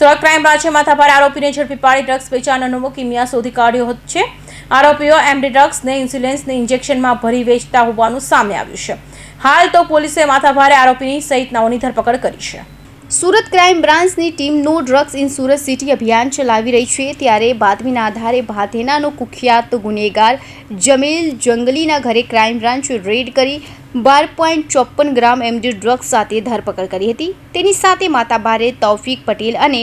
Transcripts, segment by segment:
Surat crime બ્રાન્ચે માથાભારે આરોપીને ઝડપી પાડી ડ્રગ્સ વેચાણનો કિમિયા શોધી કાઢ્યો છે. આરોપીઓ એમડી ડ્રગ્સને ઇન્સ્યુલન્સને ઇન્જેક્શનમાં ભરી વેચતા હોવાનું સામે આવ્યું છે. હાલ તો પોલીસે માથાભારે આરોપીની સહિત નાઓની ધરપકડ કરી છે. સુરત ક્રાઇમ બ્રાન્ચની ટીમ નો ડ્રગ્સ ઇન સુરત સિટી અભિયાન ચલાવી રહી છે. ત્યારે બાતમીના આધારે ભાથેનાનો કુખ્યાત ગુનેગાર જમીલ જંગલીના ઘરે ક્રાઇમ બ્રાન્ચે રેડ કરી બાર પોઈન્ટ ચોપન ગ્રામ એમડી ડ્રગ્સ સાથે ધરપકડ કરી હતી. તેની સાથે માતાબારે તૌફિક પટેલ અને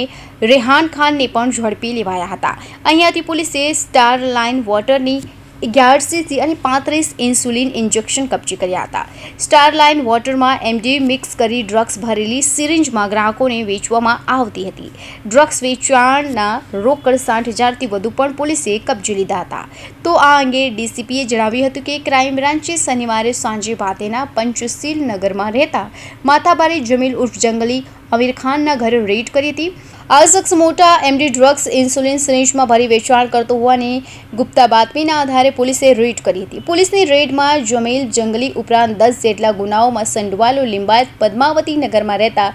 રેહાન ખાનને પણ ઝડપી લેવાયા હતા. અહીંયાથી પોલીસે સ્ટાર લાઇન વોટરની અગિયાર સીસી અને પાંત્રીસ ઇન્સ્યુલિન ઇન્જેક્શન કબજે કર્યા હતા. સ્ટાર લાઇન વોટરમાં એમડી મિક્સ કરી ડ્રગ્સ ભરેલી સિરિંજમાં ગ્રાહકોને વેચવામાં આવતી હતી. ડ્રગ્સ વેચાણના રોકડ સાઠ હજારથી વધુ પણ પોલીસે કબજે લીધા હતા. તો આ અંગે ડીસીપીએ જણાવ્યું હતું કે ક્રાઇમ બ્રાન્ચે શનિવારે સાંજે ભાતેના પંચશીલ નગરમાં રહેતા માથાબારી જમીલ ઉર્ફ જંગલી અમીર ખાનના ઘરે રેડ કરી હતી. આ શખ્સ મોટા એમડી ડ્રગ્સ ઇન્સ્યુલિન સિરિંજમાં ભરી વેચાણ કરતો હોવાની ગુપ્તા બાતમીના આધારે પોલીસે રેડ કરી હતી. પોલીસની રેડમાં જમીલ જંગલી ઉપરાંત દસ જેટલા ગુનાઓમાં સંડવાલો લિંબાયત પદ્માવતી નગરમાં રહેતા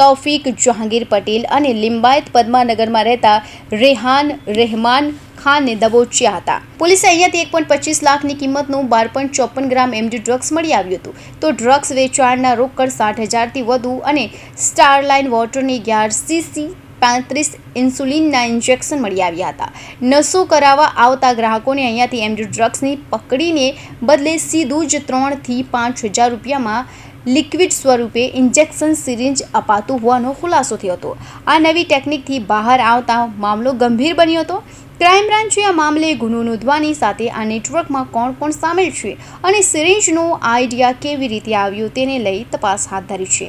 તૌફિક જહાંગીર પટેલ અને લિંબાયત પદ્માનગરમાં રહેતા રેહાન રહેમાન ખાનને દબોચ્યા હતા. પોલીસે અહીંયાથી એક પોઈન્ટ પચીસ લાખની કિંમતનું બાર પોઈન્ટ ચોપન ગ્રામ એમડી ડ્રગ્સ મળી આવ્યું હતું. તો ડ્રગ્સ વેચાણના રોકડ સાઠ હજારથી વધુ અને સ્ટારલાઇન વોટરની અગિયાર સીસી પાંત્રીસ ઇન્સ્યુલિનના ઇન્જેક્શન મળી આવ્યા હતા. નશો કરાવવા આવતા ગ્રાહકોને અહીંયાથી એમડી ડ્રગ્સની પકડીને બદલે સીધું જ ત્રણથી પાંચ હજાર રૂપિયામાં લિક્વિડ સ્વરૂપે ઇન્જેક્શન સિરિંજ અપાતું હોવાનો ખુલાસો થયો હતો. આ નવી ટેકનિકથી બહાર આવતા મામલો ગંભીર બન્યો હતો. ક્રાઇમ બ્રાન્ચે આ મામલે ગુનો નોંધવાની સાથે આ નેટવર્કમાં કોણ કોણ સામેલ છે અને સિરિંજનો આઈડિયા કેવી રીતે આવ્યો તેને લઈ તપાસ હાથ ધરી છે.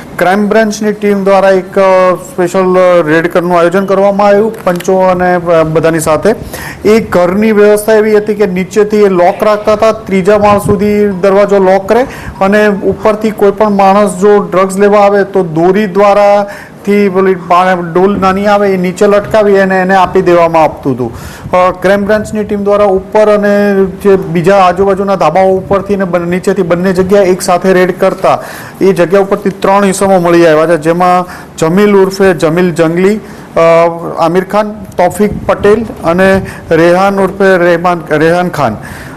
ક્રાઇમ બ્રાન્ચની ટીમ દ્વારા એક સ્પેશિયલ રેડ કરનું આયોજન કરવામાં આવ્યું, પંચો અને બધાની સાથે. એ ઘરની વ્યવસ્થા એવી હતી કે નીચેથી એ લોક રાખતા હતા, ત્રીજા માળ સુધી દરવાજો લોક કરે અને ઉપરથી કોઈ પણ માણસ જો ડ્રગ્સ લેવા આવે તો દોરી દ્વારા થી પેલી ડોલ નાની આવે એ નીચે લટકાવી અને એને આપી દેવામાં આપતું હતું. ક્રાઇમ બ્રાન્ચની ટીમ દ્વારા ઉપર અને જે બીજા આજુબાજુના ધાબાઓ ઉપરથી ને નીચેથી બંને જગ્યાએ એક સાથે રેડ કરતા એ જગ્યા ઉપરથી ત્રણ ઇસમો મળી આવ્યા છે. જેમાં જમીલ ઉર્ફે જમીલ જંગલી આમિર ખાન, તોફિક પટેલ અને રેહાન ઉર્ફે રહેમાન, રેહાન ખાન.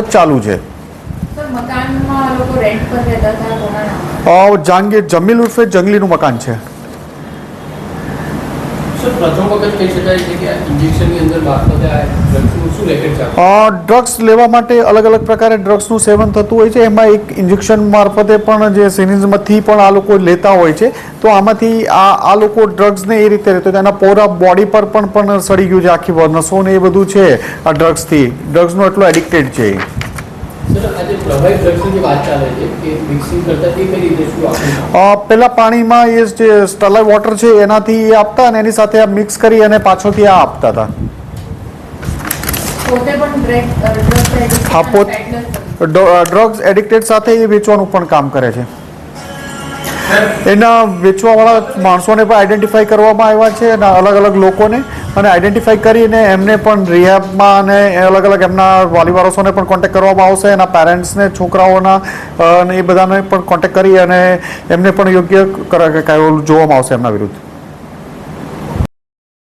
ચાલુ છે. જહાંગીર જમીલ ઉર્ફે જંગલીનું મકાન છે. ડ્રગ્સ લેવા માટે અલગ અલગ પ્રકારે ડ્રગ્સનું સેવન થતું હોય છે. એમાં એક ઇન્જેક્શન મારફતે પણ જે સિનિઝમાંથી પણ આ લોકો લેતા હોય છે. તો આમાંથી આ આ લોકો ડ્રગ્સને એ રીતે રહેતો એના પોરા બોડી પર પણ પણ સડી ગયું છે. આખી નસો ને એ બધું છે આ ડ્રગ્સથી ડ્રગ્સનો એટલો એડિક્ટેડ છે. પેલા પાણીમાં એ જે સ્ટરલાઇટ વોટર છે એનાથી એ આપતા અને એની સાથે આ મિક્સ કરી અને પાછોથી આ આપતા હતા. હા, પોત- ડ્રગ્સ એડિક્ટેડ સાથે એ વેચવાનું પણ કામ કરે છે. એના વેચવાવાળા માણસોને પણ આઈડેન્ટિફાઈ કરવામાં આવ્યા છે અને અલગ અલગ લોકોને અને આઈડેન્ટિફાઈ કરીને એમને પણ રિહેબમાં અને અલગ અલગ એમના વાલી વારસોને પણ કોન્ટેક્ટ કરવામાં આવશે, એના પેરેન્ટ્સને છોકરાઓના અને એ બધાને પણ કોન્ટેક્ટ કરી અને એમને પણ યોગ્ય જોવામાં આવશે એમના વિરુદ્ધ.